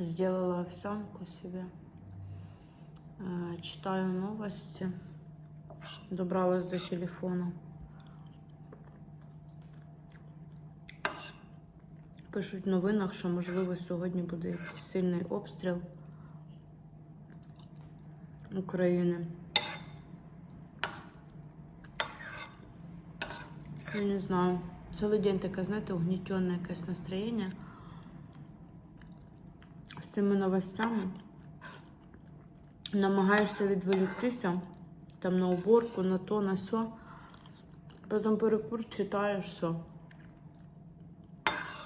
Сделала овсянку себе. Э, Читаю новости. Добралась до телефона. Пишуть в новинах, що можливо сьогодні буде якийсь сильний обстріл України. Я не знаю. Цілий день таке, знаєте, угнітенне якесь настроєння цими новостями. Намагаєшся відволіктися там на уборку, на то, на сьо. Потім перекур читаєш все.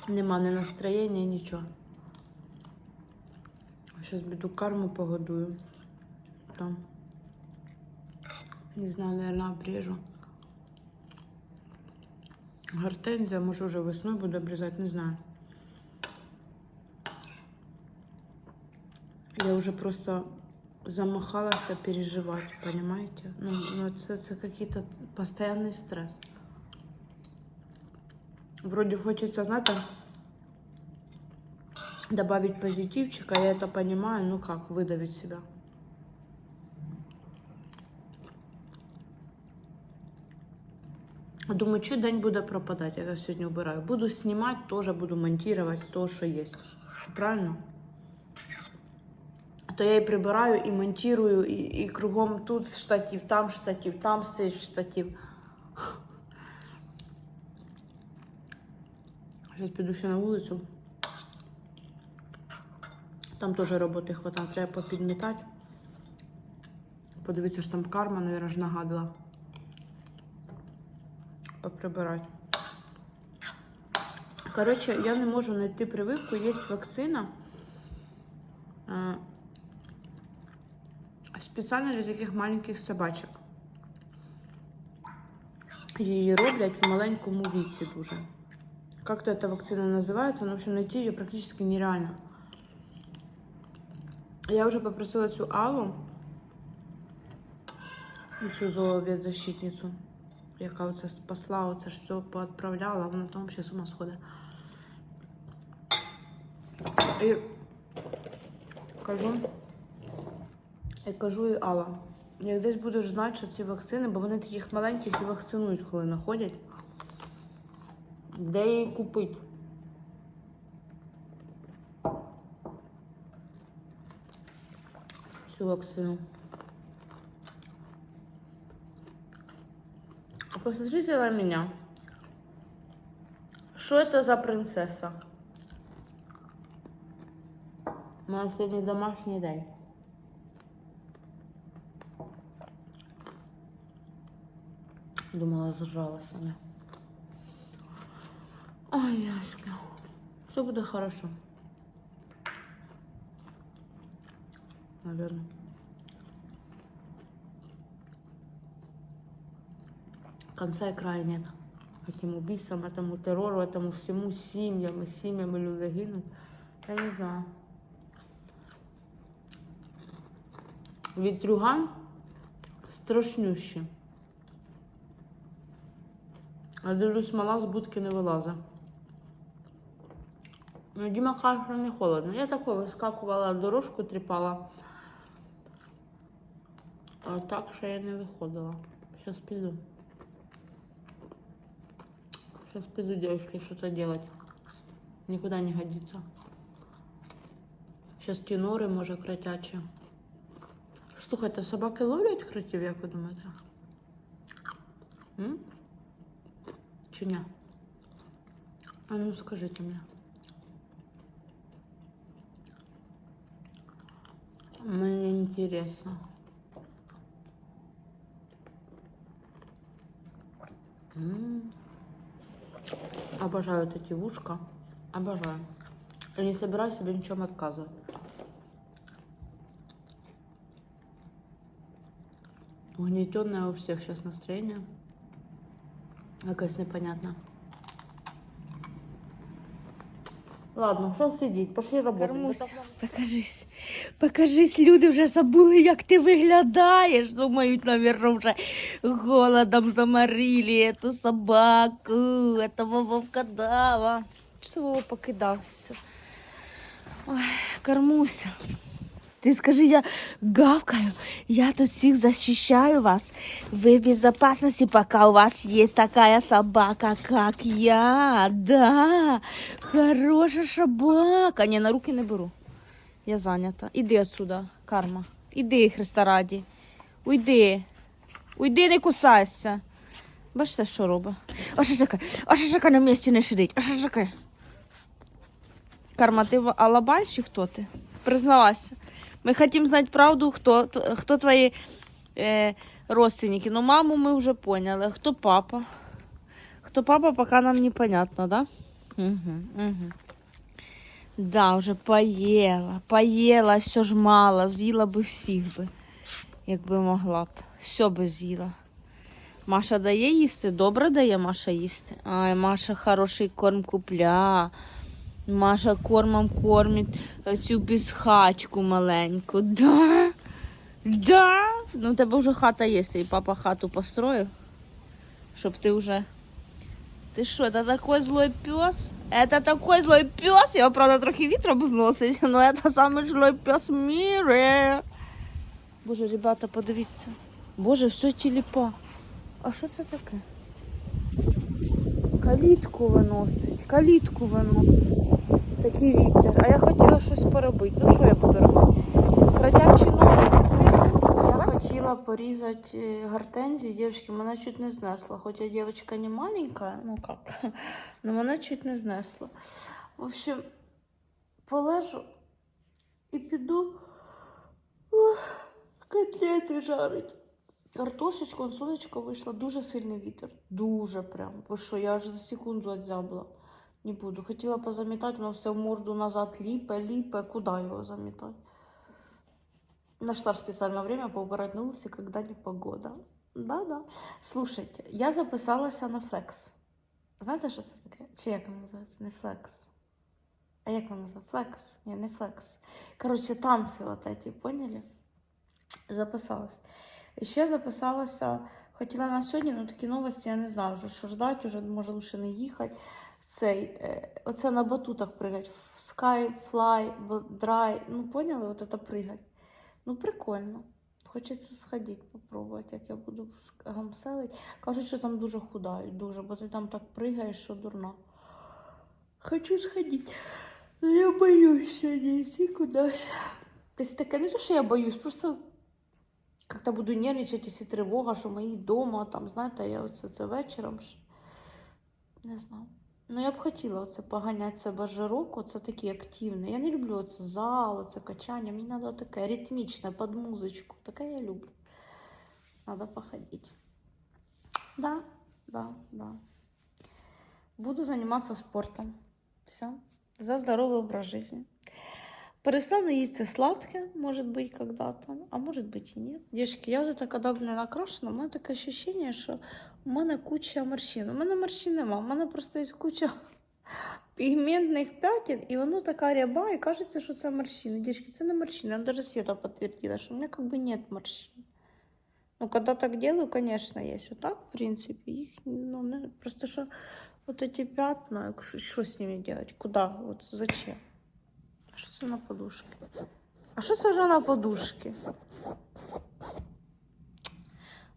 Нема ні настроєння, нічого. Зараз піду карму погодую. Там. Не знаю, наверное, обрежу. Гортензія, може вже весною буду обрізати, не знаю. Я вже просто замахалася переживати, понимаете? Ну, ну це, це какие-то постоянный стресс. Вроде хочется, знаете, добавить позитивчика, я это понимаю, ну как, выдавить себя. Думаю, що день буде пропадати, я сьогодні вбираю. Буду знімати, теж буду монтувати з того, що є. Правильно? То я і прибираю, і монтую, і, і кругом тут штатив, там штатив, там штатив. Зараз піду ще на вулицю. Там теж роботи хватає, треба попідмітати. Подивитися, що там карма, мабуть, ж нагадала. Поприбирати. Коротше, я не можу знайти прививку. Є вакцина. е, Спеціально для таких маленьких собачок. Її роблять в маленькому віці дуже. Как то эта вакцина называется, но, в общем, найти ее практически нереально. Я вже попросила цю Аллу, цю зоовідзащитницю, яка оце спасла, оце ж все поотправляла, вона там взагалі з ума сходить. І кажу, я Кажу і Алла, як десь будеш знати, що ці вакцини, бо вони таких маленьких і вакцинують, коли знаходять. Де її купити? Цю вакцину. А Посмотрите на меня. Что это за принцесса? У мене сьогодні домашній день. Думала, зажралася. Не? Ой, Яшка. Все буде хорошо. Наверное. Конца и края нет. Этим убийствам, этому террору, этому всему семьям и семьям и люди гинуть. Я не знаю. Вітрюган страшнющий. Я дивлюсь, мала з будки не вилазить. Ну, Діма каже, що не холодно. Я тако вискакувала, дорожку тріпала. А так що я не виходила. Сейчас піду. Сейчас піду, девочки, что-то делать. Никуда не годится. Сейчас тенори, може, кротячі. Слухайте, собаки ловлять кротів, як ви думаєте? М? Ні? А ну скажите мне. Мне интересно. М. Обожаю вот эти ушка. Обожаю. И не собираюсь себе ничем отказывать. Угнетенное у всех сейчас настроение. Якось непонятно. Ладно, що сидіть, пошли. Кармуся, покажись. Покажись, люди вже забули, як ти виглядаєш. Думають, навірно, вже голодом заморили эту собаку, этого вовкодава. Вова покидався? Ой, Кармуся. Ти скажи, я гавкаю, я тут всіх защищаю вас. Вы в безопасности, пока у вас есть такая собака, как я. Да, хороша собака. Не, на руки не беру. Я зайнята. Іди отсюда, карма. Іди, Христа раді. Уйди. Уйди, не кусайся. Бачите, що робить? Оша чекай, оша чекай на місці не сидить. Оша чекай. Карма, ти алабай чи хто ти? Признавайся. Ми хотим знати правду, хто, т- хто твої е, родственники. Ну, маму ми вже поняли. Хто папа? Хто папа, поки нам непонятно, да? Угу, угу. Да, вже поїла, поїла, все ж мало, з'їла би всіх би, якби могла б. Все би з'їла. Маша дає їсти? Добре дає Маша їсти. Ай, Маша хороший корм купля. Маша кормом кормить цю безхачку маленьку. Да? Да? Ну, у тебе вже хата є, і папа хату построїв. Щоб ти вже. Ти що, це такий злой пес? Это такой злой пес. Його, правда, трохи вітром зносить, але це самий злой пес в мірі. Боже, ребята, подивіться. Боже, все тіліпа. А що це таке? Калітку виносить, калітку виносить. Такий вітер. А я хотіла щось поробити. Ну що я буду робити? Крадячі ноги. Я хотіла порізати е, гортензії, дівчатки, мене чуть не знесло. Хоча дівчинка не маленька, ну як, но мене чуть не знесло. В общем, полежу і піду котлети жарить. Картошечку, он сонечко вийшло, дуже сильний вітер. Дуже прям. Бо що, я аж за секунду отзябла. Не буду. Хотіла позамітати, воно все в морду назад ліпе, ліпе. Куди його замітати? Нашла специально время поубирать на улице, когда не погода. Да-да. Слушайте, я записалася на флекс. Знаєте, що це таке? Чи як воно називається? Не флекс. А як воно називається? Флекс? Ні, не флекс. Коротше, танці вот эти, поняли? Записалась. І ще записалася, хотіла на сьогодні, ну такі новості, я не знаю вже, що ждать, уже може лучше не їхати. Цей, е, оце на батутах пригать. Sky, fly, dry. Ну, поняли, от це пригать. Ну, прикольно. Хочеться сходити, попробувати, як я буду гамселить. Кажуть, що там дуже худають, дуже, бо ти там так пригаєш, що дурна. Хочу сходити. Я боюсь сьогодні йти кудись. Тобто таке не то, що я боюсь, просто як-то буду нервничати, якщо тривога, що мої вдома, там, знаєте, я оце це вечором. Не знаю. Ну, я б хотіла оце поганяти себе жирок, оце такий активний. Я не люблю оце зал, оце качання. Мені треба таке ритмічне, під музичку. Таке я люблю. Треба походити. Да, да, да. Буду займатися спортом. Все. За здоровий образ жизни. Перестану їсти сладке, может быть, когда-то, а может быть и нет. Девочки, я вот это, когда не накрашена, у мене таке ощущение, що у мене куча морщин. У мене морщин нема, у мене просто є куча пігментних пятен, і воно така ряба, і кажеться, що це морщини. Дівчатки, це не морщини. Вона даже Света підтвердила, що у мене как бы нет морщин. Ну, когда так делаю, конечно, есть. А так, в принципе, их, ну, не, просто что вот эти пятна, что, что с ними делать? Куда? Вот зачем? А что это на подушке? А что это уже на подушке?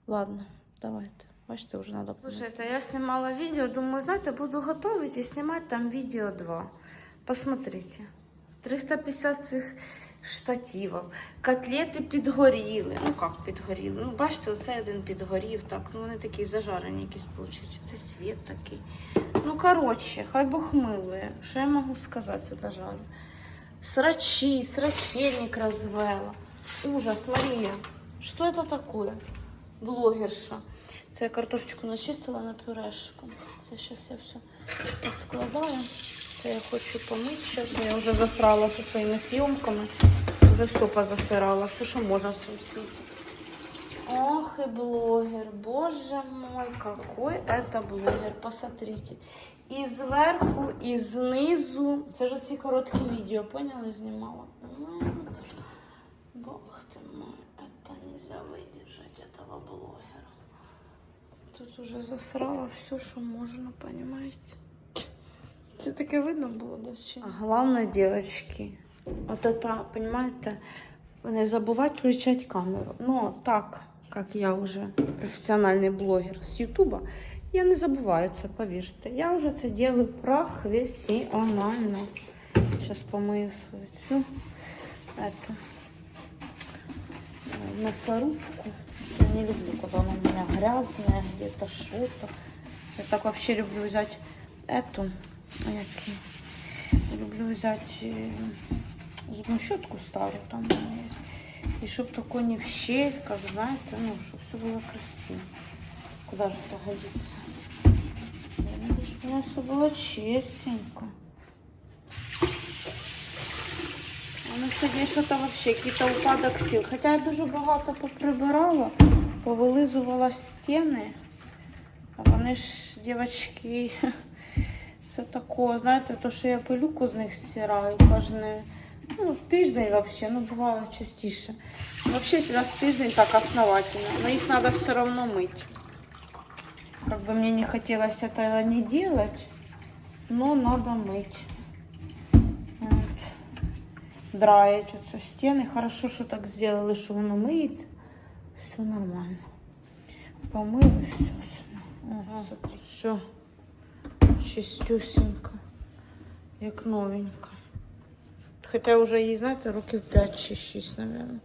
Ладно, давайте. Бачите, вже надо. Слушайте, я снимала видео, думаю, знаете, буду готовить и снимать там видео 2. Посмотрите. 350 цих штативів, котлети підгоріли. Ну як підгоріли? Ну, бачите, оце один підгорів, так. Ну вони такі зажарені якісь получать. Це світ такий. Ну, коротше, хай Бог милує. Що я можу сказати сюди жарю? Срачи, срачельник розвела. Ужас, Марія. Що це таке? Блогерша. Це я картошечку начистила на пюрешку. Це зараз я все поскладаю. Це я хочу помити. Зараз я вже засрала зі своїми зйомками. Вже все позасирала, все, що можна в. Ох, и блогер, боже мой, какой это блогер, посмотрите. І зверху, і знизу. Це ж всі короткі відео, поняли, знімала. М, Бог ти мой, это нельзя выдержать этого блогера. Тут уже засрала все, що можна, понимаете? Це таке видно було десь чи ні? А головне, дівчатки, от это, понимаете, не забывать включать камеру. Но так, как я уже профессиональный блогер с Ютуба, я не забываю це, повірте. Я вже це делаю професіонально. Сейчас помою свою цю эту, э, мясорубку. Я не люблю, когда она у меня грязная, где-то что-то. Я так вообще люблю взять эту, а як її? люблю взять э, зубную щетку старую, там у меня есть. И чтобы такой не в щель, как знаете, ну, чтобы все было красиво. Куда же это годится? Я надо, чтобы у меня все было чистенько. А на сьогодні що-то вообще, какие-то упадок сил. Хоча я дуже багато поприбирала, повилизувала стіни. А вони ж, дівчатки, це тако, знаєте, то, що я пилюку з них стираю кожен ну, тиждень вообще, ну буває частіше. Вообще раз в тиждень так основательно. Но их надо все равно мыть. Как бы мне не хотелось этого не делать, но надо мыть. Вот. Драить вот со стены. Хорошо, что так сделали, что оно мыется. Все нормально. Помыла все. Ага, смотри. Все. Чистюсенько. Як новенька. Хоча вже їй, знаєте, років 5 чи 6, мабуть.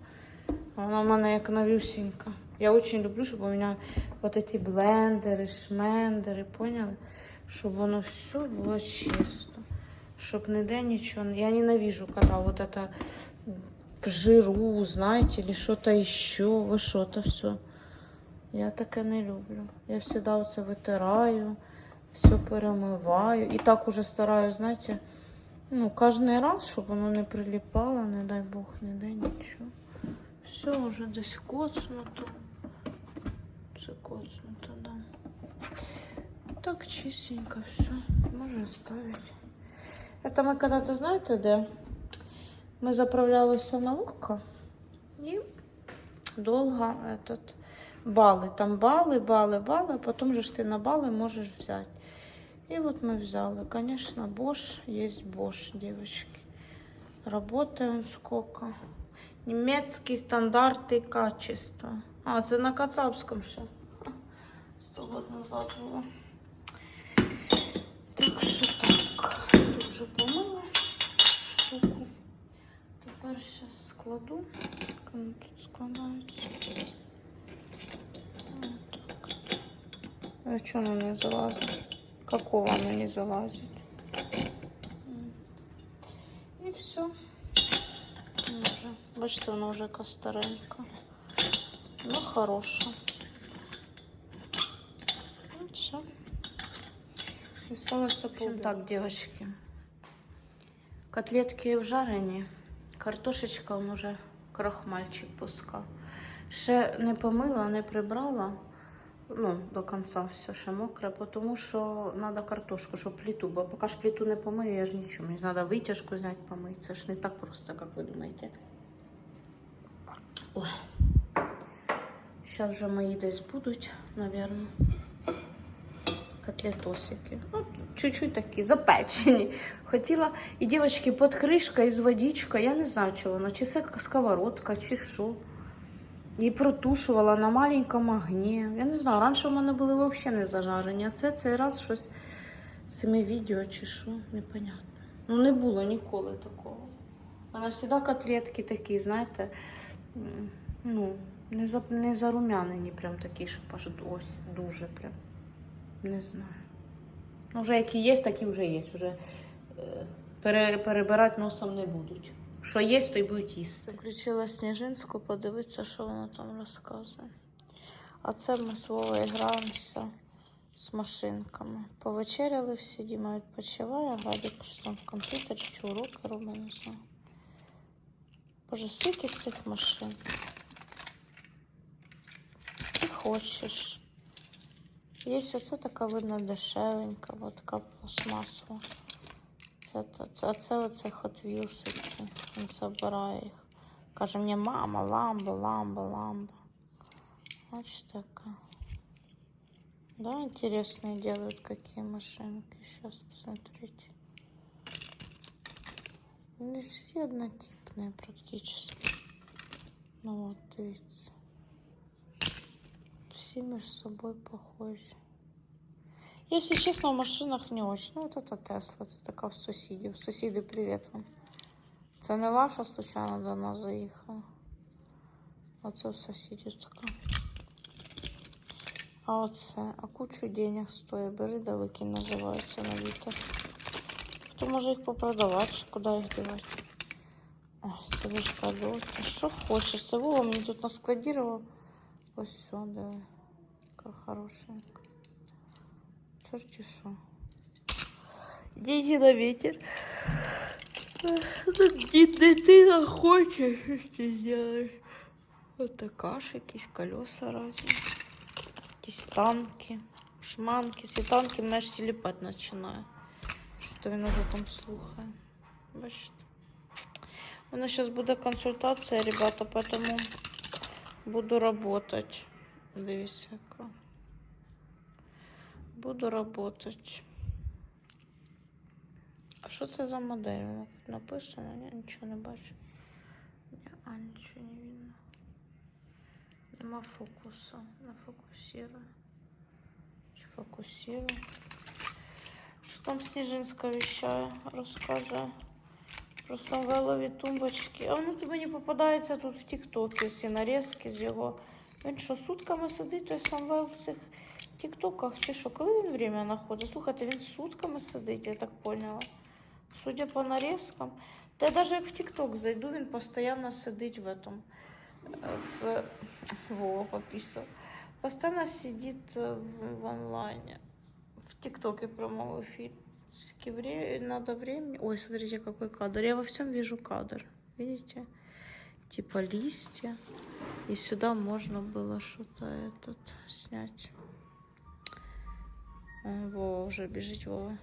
А вона в мене як новюсенька. Я дуже люблю, щоб у мене вот эти блендери, шмендери, поняли? Щоб воно все було чисто. Щоб ніде нічого. Я ненавижу, когда вот это в жиру, знаете, или что-то еще, ви що-то все. Я таке не люблю. Я завжди оце витираю, все перемиваю. І так уже стараюсь, знаєте, ну, кожен раз, щоб воно не приліпало, не дай Бог, дай нічого. Все вже десь коцнуто. Це коцнуто, да. Так чистенько все. Можна ставити. Это ми когда-то, знаєте, де? Ми заправлялися на око і довго этот, бали. Там бали, бали, бали, а потім же ж ти на бали можеш взяти. И вот мы взяли. Конечно, Bosch есть Bosch, девочки. Работаем сколько. Немецкие стандарты качества. А, це на Кацапському ще. Сто год назад було. Так що так. Тут вже помила штуку. Тепер зараз складу. Як воно тут складається. Отак. А чого воно не залазить? Какого оно не залазит? Бачите, воно вже яка старенька. Ну, хороша. Ну, все. Осталось в общем, так, девочки. Котлетки вжарені. Картошечка он уже крахмальчик пускав. Ще не помила, не прибрала. Ну, до кінця все ще мокре, тому що треба картошку, щоб плиту, бо поки ж плиту не помию, я ж нічого. Мені треба витяжку зняти, помити. Це ж не так просто, як ви думаєте. Ой. Зараз вже мої десь будуть, мабуть. Котлетосики. Ну, чуть-чуть такі запечені. Хотіла і дівчатки під кришкою з водичкою. Я не знаю, чого воно, чи це сковородка, чи що. І протушувала на маленькому огні. Я не знаю, раніше в мене були взагалі не зажарені, а це цей раз щось цими відео чи що, непонятно. Ну не було ніколи такого. У мене завжди котлетки такі, знаєте, ну, не, за, не зарум'янені, прям такі, щоб аж ось дуже прям. Не знаю. Ну, вже які є, такі вже є. Вже е, пере, перебирати носом не будуть. Що є, то й будуть їсти. Включила Сніжинську, подивитися, що вона там розказує. А це ми з граємося з машинками. Повечеряли всі, Діма відпочиває, Гадик що там в комп'ютері чи уроки робить, не знаю. Боже, скільки цих машин. Ти хочеш. Є оце така видно дешевенька, от така пластмасова. Це, це, це, це оце Hot Wheels, ці. він забирає їх. Каже мені, мама, ламба, ламба, ламба. Бачите, яка. Да, интересные делают какие машинки. Сейчас посмотрите. Вони ж всі однотипні практично. Ну от, дивіться. Всі між собою похожі. Если честно, в машинах не очень. Ну, вот это Тесла, це така в сусідів. Сусіди, привіт вам. Це не ваша случайно до нас заїхала. Оце в сусідів така. А оце, а кучу денег стоїть. Бери да викинь, називається на вітер. Хто може їх попродавати, чи куди їх дівати? Ой, це ви ж продовжуйте. Що хочеш? Це Вова мені тут наскладірував. Ось все, диви. Яка хорошенька. Чорті що. Деньги на ветер. Дитина хоче, що ти зробиш. Ось така ж якісь колеса разні. Якісь танки, шманки. Ці танки мене ж тіліпати починає. Що то він уже там слухає. Бачите. У нас зараз буде консультація, ребята, поэтому буду работать. Дивіться, яка. Буду работать. А що це за модель? Воно тут написано? Я нічого не бачу. Ні, а нічого не видно. Нема фокусу. Не фокусирую. Чи фокусирую? Що там Сніжинська віщає, розкаже про самвелові тумбочки. А воно тобі не попадається тут в Тіктокі, ці нарізки з його. Він що, сутками сидить, той Самвел в цих тіктоках чи що? Коли він время знаходить? Слухайте, він сутками сидить, я так поняла. Судя по нарізкам. Та я навіть як в тікток зайду, він постійно сидить в этом. е, В... Вова пописал. Постоянно сидит э, в, в онлайне. В ТикТоке прямой эфир. Вре- Надо времени. Ой, смотрите, какой кадр. Я во всем вижу кадр. Видите? Типа листья. И сюда можно было что-то этот снять. О, Вова уже бежит, Вова.